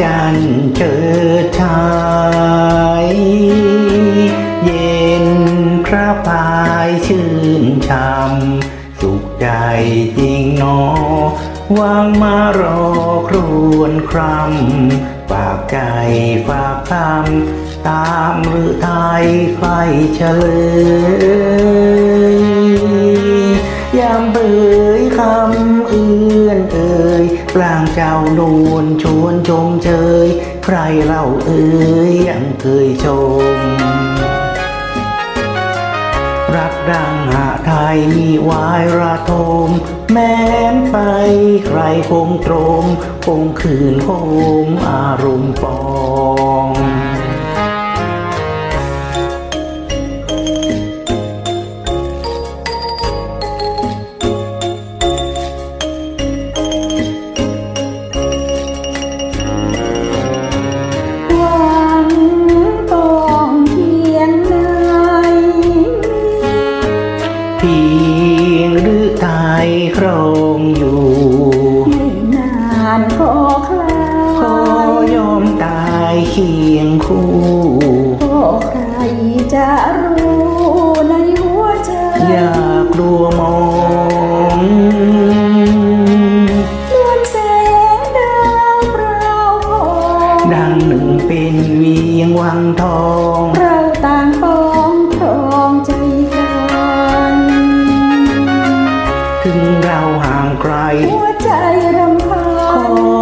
วันเจิดชายเย็นพระพายชื่นช่ำสุขใจจริงนอวางมารอครวนครำฝากใจฝากคำตามหรือไทยใครเฉลยยามเอ่ยคำ ร่างเจ้านวลชวนชมเชยใครเล่าเอ่ยยังเคยชม รักดังหาไทยมีวายระทม แม้นไปใครคงตรมคงคืนคมอารมณ์ปอง เพียงหรือไทยครองอยู่ไม่นานก็คลาขอยอมตายเคียงคู่ก็ใครจะรู้ในหัวใจอยากกลัวมองนวลแสงดาวเปล่าพอดังหนึ่งเป็นเวียงวังทองเราต่าง ใจรำพัขอ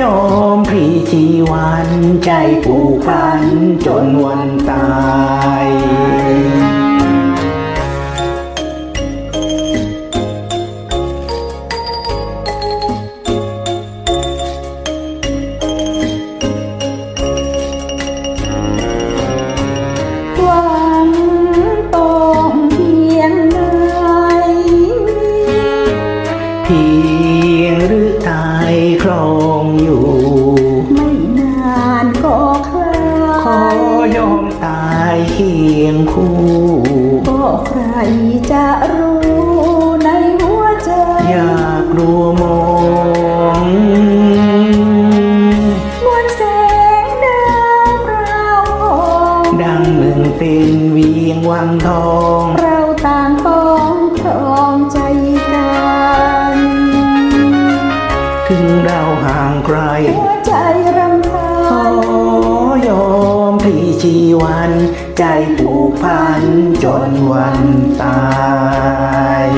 ยอมพรีชีวันใจผูกพันจนวันตายหวังปองเพี เป็นเวียงวังทอง เราต่างปองครองใจกัน ถึงเราห่างไกล หัวใจรำพัขอนยอมพลีชีวัน ใจผูกพันจนวันตาย